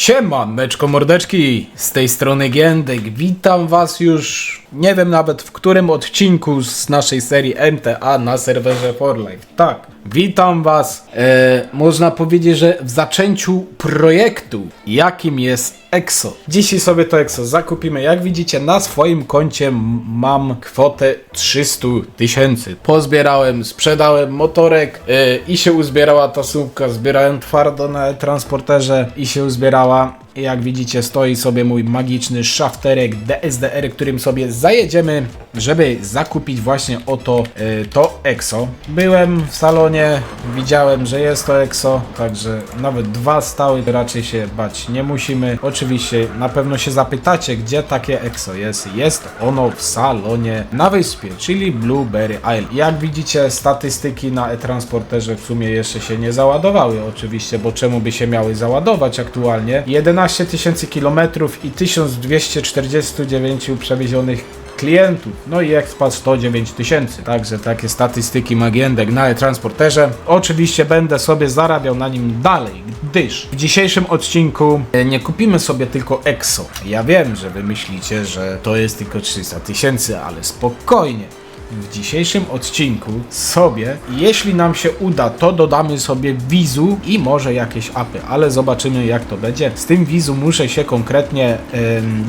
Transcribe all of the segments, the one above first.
Siemaneczko mordeczki, z tej strony Giędek, witam was już, nie wiem nawet w którym odcinku z naszej serii MTA na serwerze For Life. Tak, witam was, e, można powiedzieć, że w zaczęciu projektu, jakim jest EXO. Dzisiaj sobie to EXO zakupimy, jak widzicie na swoim koncie mam kwotę 300 tysięcy. Pozbierałem, sprzedałem motorek e, i się uzbierała ta sumka, zbierałem twardo na transporterze i się uzbierała. Jak widzicie stoi sobie mój magiczny szafterek DSDR, którym sobie zajedziemy, żeby zakupić właśnie oto e, to EXO. Byłem w salonie, widziałem, że jest to EXO, także nawet dwa stały, raczej się bać nie musimy. Oczywiście na pewno się zapytacie, gdzie takie EXO jest. Jest ono w salonie na wyspie, czyli Blueberry Isle. Jak widzicie statystyki na e-transporterze w sumie jeszcze się nie załadowały oczywiście, bo czemu by się miały załadować aktualnie? 11 tysięcy kilometrów i 1249 przewiezionych klientów. No i expat 109 tysięcy. Także takie statystyki Magiendek na e-transporterze. Oczywiście będę sobie zarabiał na nim dalej, gdyż w dzisiejszym odcinku e, nie kupimy sobie tylko EXO. Ja wiem, że wy myślicie, że to jest tylko 300 tysięcy, ale spokojnie w dzisiejszym odcinku sobie, jeśli nam się uda, to dodamy sobie wizu i może jakieś apy, ale zobaczymy jak to będzie. Z tym wizu muszę się konkretnie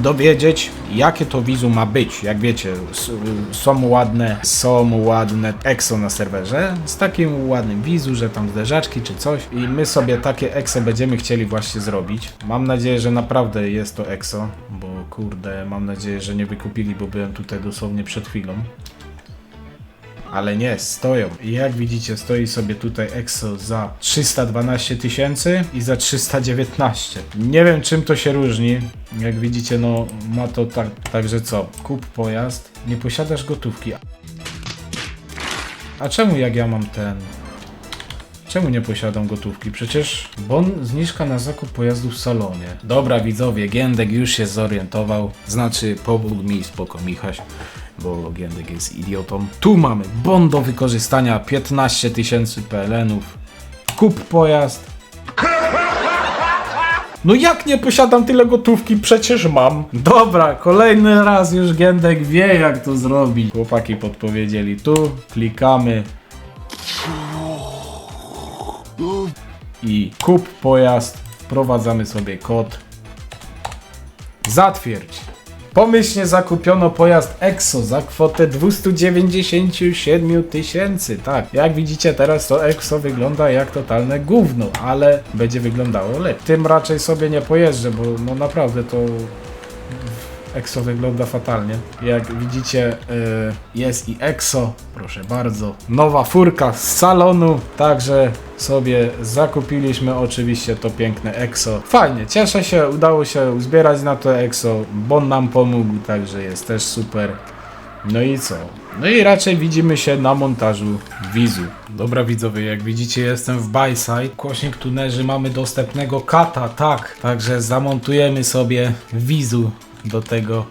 dowiedzieć, jakie to wizu ma być. Jak wiecie, są ładne, są ładne EXO na serwerze z takim ładnym wizu, że tam zderzaczki czy coś i my sobie takie EXO będziemy chcieli właśnie zrobić. Mam nadzieję, że naprawdę jest to EXO, bo kurde, mam nadzieję, że nie wykupili, bo byłem tutaj dosłownie przed chwilą. Ale nie, stoją. I jak widzicie, stoi sobie tutaj EXO za 312 tysięcy i za 319. Nie wiem czym to się różni. Jak widzicie, no ma to tak, także co? Kup pojazd, nie posiadasz gotówki. A czemu jak ja mam ten... Czemu nie posiadam gotówki? Przecież bon zniżka na zakup pojazdu w salonie. Dobra widzowie, Giędek już się zorientował. Znaczy pomógł mi spoko Michaś, bo Giędek jest idiotą. Tu mamy bon do wykorzystania 15 tysięcy PLN-ów. Kup pojazd. No jak nie posiadam tyle gotówki? Przecież mam. Dobra, kolejny raz już Giędek wie jak to zrobić. Chłopaki podpowiedzieli tu, klikamy i kup pojazd, wprowadzamy sobie kod. Zatwierdź. Pomyślnie zakupiono pojazd EXO za kwotę 297 tysięcy. Tak, jak widzicie teraz to EXO wygląda jak totalne gówno, ale będzie wyglądało lepiej. Tym raczej sobie nie pojeżdżę, bo no naprawdę to EXO wygląda fatalnie. Jak widzicie, y, jest i EXO, proszę bardzo. Nowa furka z salonu, także sobie zakupiliśmy oczywiście to piękne EXO. Fajnie, cieszę się, udało się uzbierać na to EXO. Bon nam pomógł, także jest też super. No i co? No i raczej widzimy się na montażu wizu. Dobra widzowie, jak widzicie jestem w Byside. Głośnik tunerzy mamy dostępnego kata, tak. Także zamontujemy sobie wizu do tego.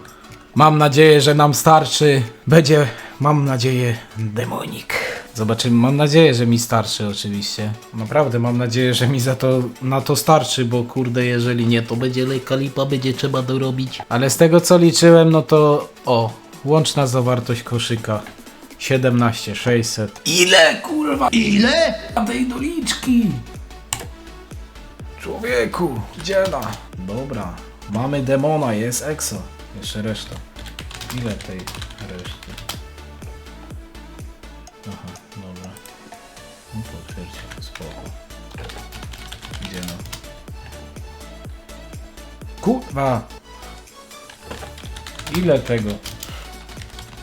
Mam nadzieję, że nam starczy. Będzie, mam nadzieję, demonik. Zobaczymy, mam nadzieję, że mi starczy oczywiście. Naprawdę mam nadzieję, że mi za to, na to starczy, bo kurde, jeżeli nie, to będzie lekka lipa, będzie trzeba dorobić. Ale z tego co liczyłem, no to o, łączna zawartość koszyka 17 600. Ile kurwa? Ile? tej doliczki! Człowieku, dziela. Dobra, mamy demona, jest EXO. Jeszcze reszta. Ile tej reszty? Aha, dobra. No potwierdź, spoko. Gdzie no? Kurwa! Ile tego?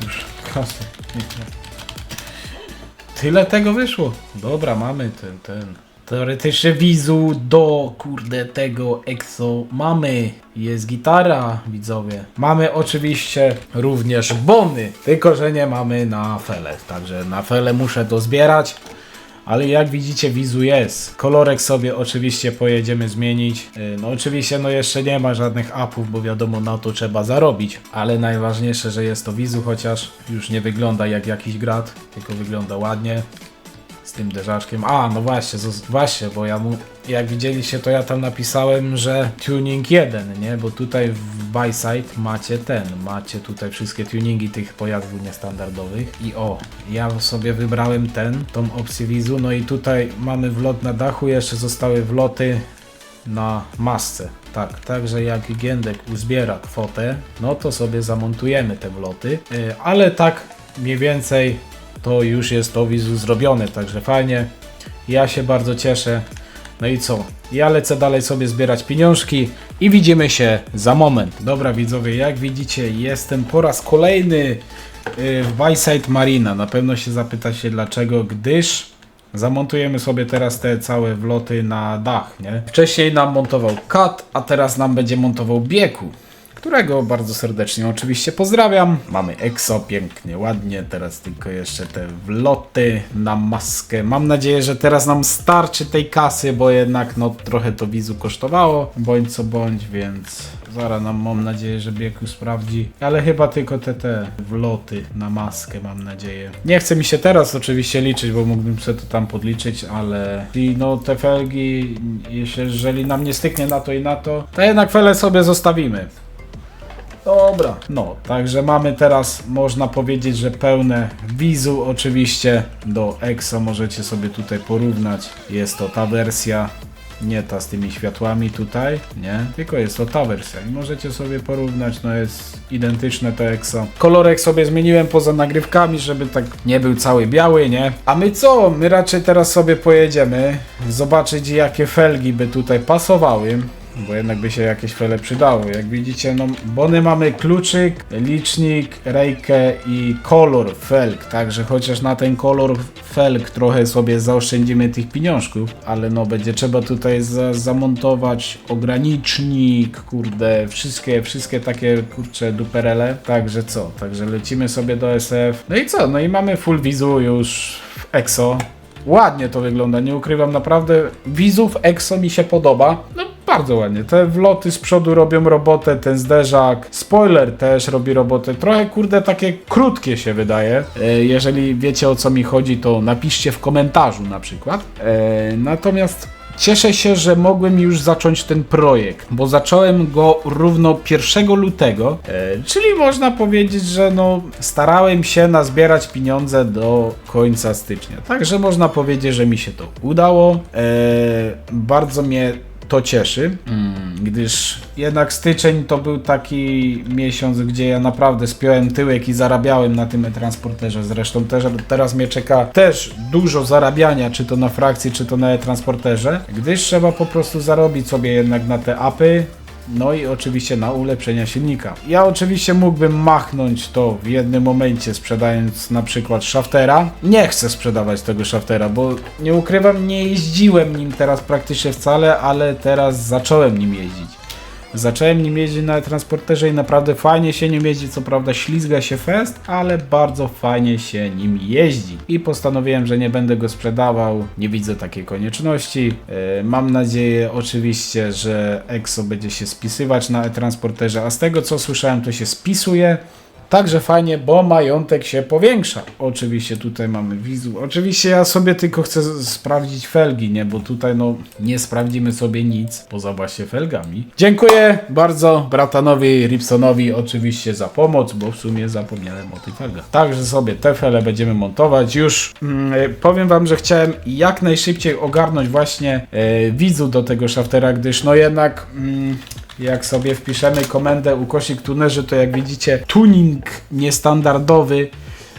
Już kasy. Tyle tego wyszło. Dobra, mamy ten, ten. Teoretycznie wizu do kurde tego EXO mamy. Jest gitara, widzowie. Mamy oczywiście również bony, tylko że nie mamy na fele. Także na fele muszę to zbierać. Ale jak widzicie wizu jest. Kolorek sobie oczywiście pojedziemy zmienić. Yy, No oczywiście no jeszcze nie ma żadnych upów, bo wiadomo na to trzeba zarobić. Ale najważniejsze, że jest to wizu, chociaż już nie wygląda jak jakiś grat, tylko wygląda ładnie. Z tym derzaczkiem. A, no właśnie, właśnie, bo ja mu, jak widzieliście, to ja tam napisałem, że tuning 1, nie? Bo tutaj w Byside macie ten, macie tutaj wszystkie tuningi tych pojazdów niestandardowych i o, ja sobie wybrałem ten, tą opcję wizu, no i tutaj mamy wlot na dachu, jeszcze zostały wloty na masce. Tak, także jak Giendek uzbiera kwotę, no to sobie zamontujemy te wloty, Yy, ale tak mniej więcej to już jest to wizu zrobione, także fajnie. Ja się bardzo cieszę. No i co? Ja lecę dalej sobie zbierać pieniążki i widzimy się za moment. Dobra widzowie, jak widzicie jestem po raz kolejny yy, w Byside Marina. Na pewno się zapytacie dlaczego, gdyż Zamontujemy sobie teraz te całe wloty na dach, nie? Wcześniej nam montował Kat, a teraz nam będzie montował Bieku, którego bardzo serdecznie oczywiście pozdrawiam. Mamy EXO, pięknie, ładnie, teraz tylko jeszcze te wloty na maskę. Mam nadzieję, że teraz nam starczy tej kasy, bo jednak no trochę to wizu kosztowało, bądź co bądź, więc zaraz nam mam nadzieję, że Bieku sprawdzi, ale chyba tylko te te wloty na maskę mam nadzieję. Nie chce mi się teraz oczywiście liczyć, bo mógłbym sobie to tam podliczyć, ale i no te felgi, jeśli- jeżeli nam nie styknie na to i na to, to jednak fele sobie zostawimy. Dobra. No, także mamy teraz, można powiedzieć, że pełne wizu oczywiście do EXO możecie sobie tutaj porównać. Jest to ta wersja, nie ta z tymi światłami tutaj, nie, tylko jest to ta wersja i możecie sobie porównać, no jest identyczne to EXO. Kolorek sobie zmieniłem poza nagrywkami, żeby tak nie był cały biały, nie. A my co? My raczej teraz sobie pojedziemy zobaczyć jakie felgi by tutaj pasowały. Bo jednak by się jakieś fele przydało. Jak widzicie, no bony mamy kluczyk, licznik, rejkę i kolor felg. Także chociaż na ten kolor felg trochę sobie zaoszczędzimy tych pieniążków, ale no będzie trzeba tutaj za, zamontować ogranicznik, kurde, wszystkie, wszystkie takie kurcze duperele. Także co? Także lecimy sobie do SF. No i co? No i mamy full wizu już w EXO. Ładnie to wygląda, nie ukrywam, naprawdę wizów EXO mi się podoba. No bardzo ładnie, te wloty z przodu robią robotę, ten zderzak, spoiler też robi robotę. Trochę kurde takie krótkie się wydaje. E, jeżeli wiecie o co mi chodzi, to napiszcie w komentarzu na przykład. E, natomiast Cieszę się, że mogłem już zacząć ten projekt, bo zacząłem go równo 1 lutego, e, czyli można powiedzieć, że no starałem się nazbierać pieniądze do końca stycznia. Także można powiedzieć, że mi się to udało. E, bardzo mnie to cieszy, gdyż jednak styczeń to był taki miesiąc, gdzie ja naprawdę spiąłem tyłek i zarabiałem na tym e-transporterze. Zresztą też, teraz mnie czeka też dużo zarabiania, czy to na frakcji, czy to na e-transporterze, gdyż trzeba po prostu zarobić sobie jednak na te apy, no i oczywiście na ulepszenia silnika. Ja oczywiście mógłbym machnąć to w jednym momencie, sprzedając na przykład shaftera. Nie chcę sprzedawać tego shaftera, bo nie ukrywam, nie jeździłem nim teraz praktycznie wcale, ale teraz zacząłem nim jeździć. Zacząłem nim jeździć na transporterze i naprawdę fajnie się nim jeździ, co prawda ślizga się fest, ale bardzo fajnie się nim jeździ. I postanowiłem, że nie będę go sprzedawał, nie widzę takiej konieczności. E, Mam nadzieję oczywiście, że EXO będzie się spisywać na e-transporterze, a z tego co słyszałem to się spisuje. Także fajnie, bo majątek się powiększa. Oczywiście tutaj mamy wizu. Oczywiście ja sobie tylko chcę sprawdzić felgi, nie? Bo tutaj no nie sprawdzimy sobie nic poza właśnie felgami. Dziękuję bardzo bratanowi Ripsonowi oczywiście za pomoc, bo w sumie zapomniałem o tych felgach. Także sobie te fele będziemy montować. Już mm, e, powiem wam, że chciałem jak najszybciej ogarnąć właśnie e, wizu do tego shaftera, gdyż no jednak... Mm, jak sobie wpiszemy komendę ukośnik tunerzy, to jak widzicie tuning niestandardowy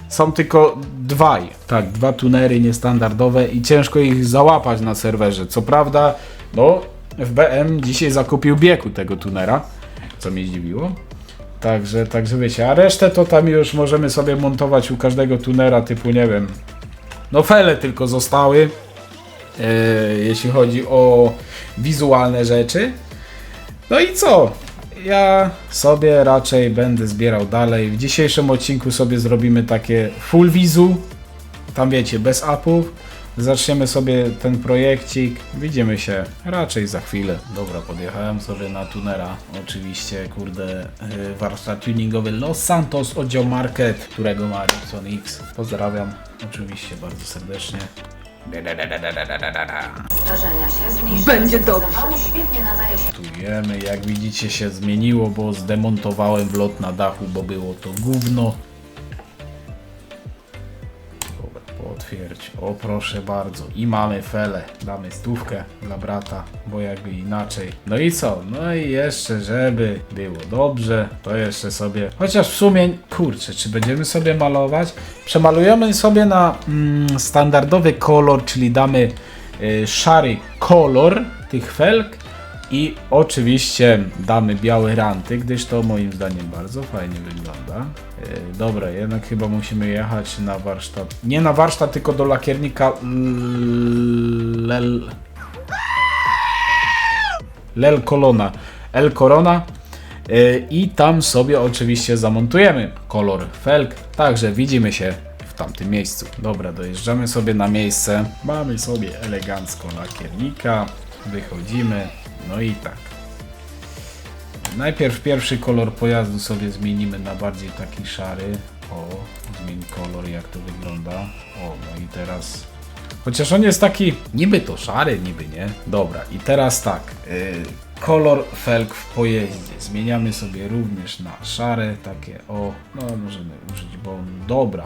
są tylko dwaj. Tak, dwa tunery niestandardowe i ciężko ich załapać na serwerze. Co prawda, no w BM dzisiaj zakupił bieku tego tunera, co mnie zdziwiło. Także, także wiecie, a resztę to tam już możemy sobie montować u każdego tunera typu, nie wiem, no fele tylko zostały, e, jeśli chodzi o wizualne rzeczy. No i co? Ja sobie raczej będę zbierał dalej. W dzisiejszym odcinku sobie zrobimy takie full vizu. Tam wiecie, bez upów. Zaczniemy sobie ten projekcik. Widzimy się raczej za chwilę. Dobra, podjechałem sobie na tunera. Oczywiście, kurde, yy, warsztat tuningowy Los Santos oddział Market, którego ma Ripson X. Pozdrawiam oczywiście bardzo serdecznie. Zdarzenia się zmniejszyły. Będzie dobrze. Zawału świetnie nadaje się Tujemy, jak widzicie się zmieniło, bo zdemontowałem wlot na dachu, bo było to gówno. Potwierdź. O proszę bardzo. I mamy felę. Damy stówkę dla brata, bo jakby inaczej. No i co? No i jeszcze, żeby było dobrze, to jeszcze sobie... Chociaż w sumie, kurczę, czy będziemy sobie malować? Przemalujemy sobie na mm, standardowy kolor, czyli damy y, szary kolor tych felg i oczywiście damy białe ranty, gdyż to moim zdaniem bardzo fajnie wygląda. Yy, dobra, jednak chyba musimy jechać na warsztat. Nie na warsztat, tylko do lakiernika Lel... Lel Colona. El Corona. Yy, I tam sobie oczywiście zamontujemy kolor felg. Także widzimy się w tamtym miejscu. Dobra, dojeżdżamy sobie na miejsce. Mamy sobie elegancko lakiernika. Wychodzimy. No i tak. Najpierw pierwszy kolor pojazdu sobie zmienimy na bardziej taki szary. O, zmień kolor, jak to wygląda. O, no i teraz. Chociaż on jest taki niby to szary, niby nie. Dobra, i teraz tak. Yy, kolor felg w pojeździe. Zmieniamy sobie również na szare, takie o. No, możemy użyć, bo dobra.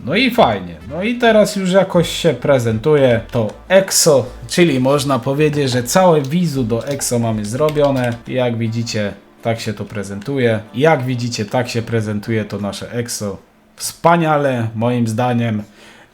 No i fajnie. No i teraz już jakoś się prezentuje to EXO, czyli można powiedzieć, że całe wizu do EXO mamy zrobione. Jak widzicie, tak się to prezentuje. Jak widzicie, tak się prezentuje to nasze EXO. Wspaniale, moim zdaniem.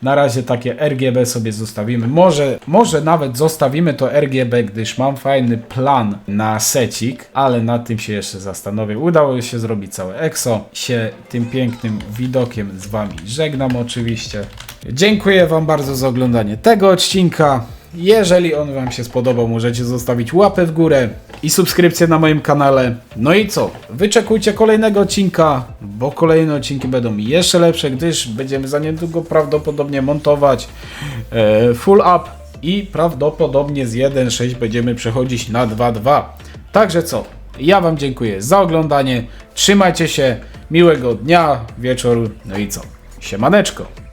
Na razie takie RGB sobie zostawimy. Może, może nawet zostawimy to RGB, gdyż mam fajny plan na secik, ale nad tym się jeszcze zastanowię. Udało się zrobić całe EXO. Się tym pięknym widokiem z Wami żegnam oczywiście. Dziękuję Wam bardzo za oglądanie tego odcinka. Jeżeli on Wam się spodobał, możecie zostawić łapę w górę i subskrypcję na moim kanale. No i co? Wyczekujcie kolejnego odcinka, bo kolejne odcinki będą jeszcze lepsze, gdyż będziemy za niedługo prawdopodobnie montować e, full up i prawdopodobnie z 1.6 będziemy przechodzić na 2.2. Także co? Ja Wam dziękuję za oglądanie. Trzymajcie się. Miłego dnia, wieczoru. No i co? Siemaneczko.